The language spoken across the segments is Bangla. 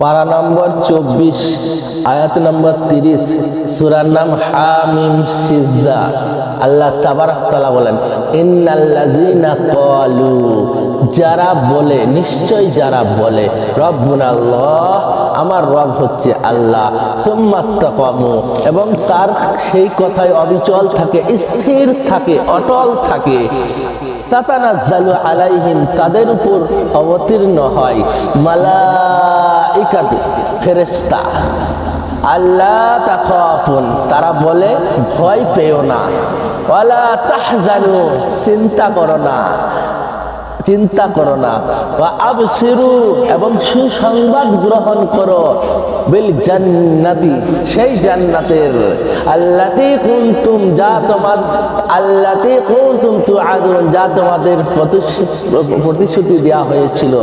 পারা নম্বর চব্বিশ, আয়াত নম্বর তিরিশ, সুরার নাম হামিম সিজদা। আল্লাহ তাবারাক তাআলা বলেন, ইন্নাল্লাযীনা যারা বলে, নিশ্চয় যারা বলে, রব্বুনা আল্লাহ আমার রব হচ্ছে আল্লাহ। সুম্মাস্তাকামু এবং তার সেই কথায় অবিচল থাকে, স্থির থাকে, অটল থাকে। তাতানাজ্জালু আলাইহিম, তাদের উপর অবতীর্ণ হয়। মালাইকাতু ফেরেশতা। আল্লাহ তাখাফুন, তারা বলে, ভয় পেও না। ওয়ালা তাহজানু, চিন্তা করো না। চিন্তা করো না। বা আবসিরু এবং সুসংবাদ গ্রহণ করো। বিল জান্নাতি, সেই জান্নাতের আল্লাতি কুনতুম, যা তোমার আল্লাতি কুনতুম তুআদুন, যা তোমাদের প্রতিশ্রু- প্রতিশ্রুতি দেওয়া হয়েছিল।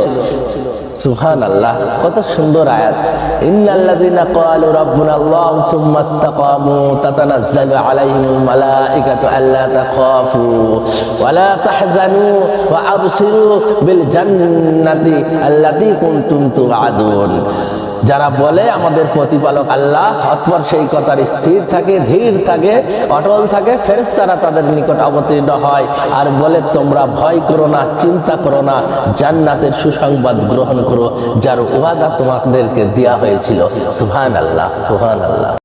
সুবহান আল্লাহ কত সুন্দর আয়াত। ইন্নাল্লাযীনা ক্বালু রাব্বুনা আল্লাহ, সুম্মা ইসতাকামু তাতানাজ্জালু আলাইহিমুল মালাইকাতু আল্লা তাখাফু ওয়া লা তাহজানু ওয়া আবসিরু বিল জান্নাতি আল্লাতী কুনতুম তুআদুন। যারা বলে আমাদের প্রতিপালক আল্লাহ, অতপর সেই কথার স্থির থাকে, ধীর থাকে, অটল থাকে ফেরেস্তারা তাদের নিকট অবতীর্ণ হয়। আর বলে, তোমরা ভয় করো না, চিন্তা করো না, জান্নাতের সুসংবাদ গ্রহণ করো, যার ওয়াদা তোমাদেরকে দেওয়া হয়েছিল। সুহান আল্লাহ সুহান আল্লাহ